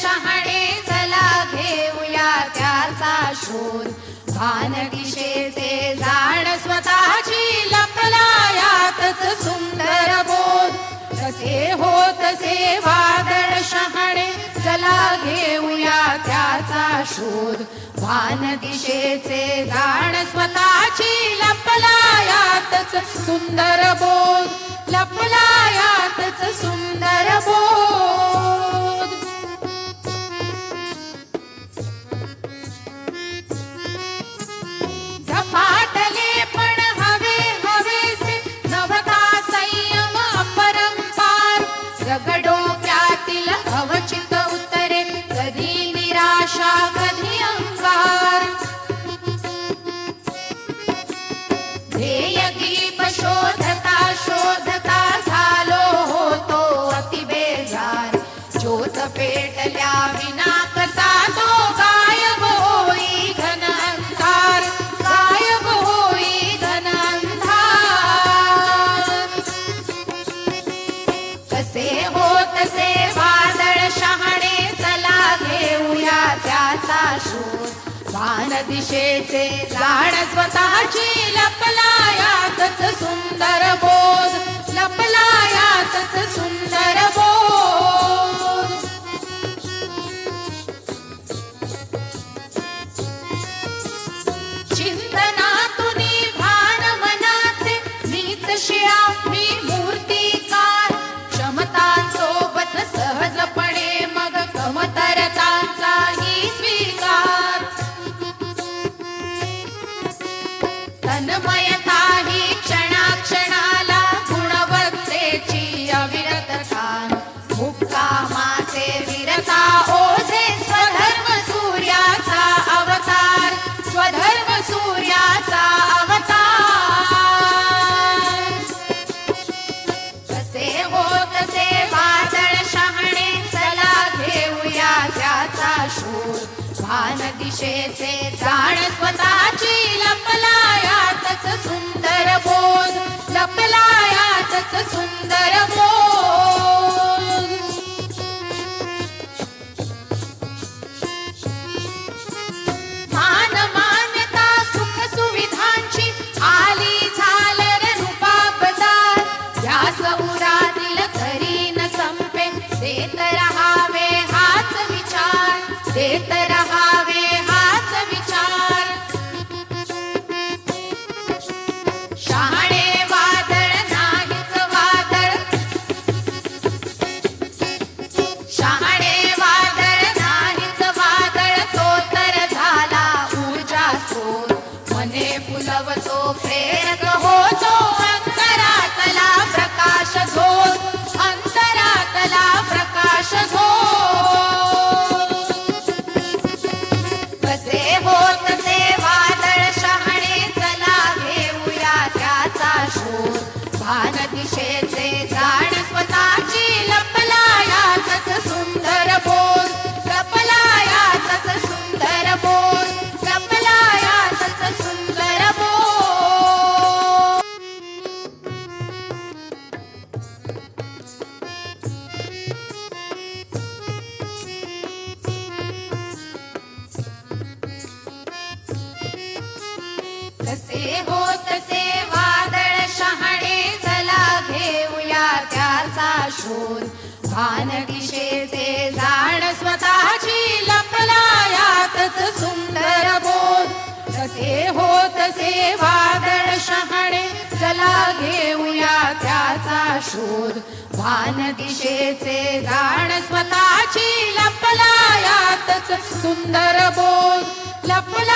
शहाणे चला घेऊया भान दिशेचे जाण स्वतःची लपलायातच शहाणे चला घेऊया त्याचा भान दिशेचे स्वतःची हो सुंदर बोध. लपला सुंदर बोध. झपाटले पण हवे हवे नवता संयम अपरंपार. जगडोक्यातील अवचित उत्तरे कधी शोध वान दिशेचे झाड स्वतःची लपलायातच सुंदर बोध लपला दूर. भान दिशेचे जाण स्वतःची लपलायातच सुंदर बोध. लपलायातच सुंदर बोध. जसे हो तसे वादळ शहाणे चला घेऊया त्याचा शोध. भान दिशेचे जाण स्वतःची लपला यातच सुंदर बोध. जसे हो तसे वादळ शहाणे चला घेऊया त्याचा शोध. भान दिशेचे जाण स्वतःची लपला यातच सुंदर बोध. लपला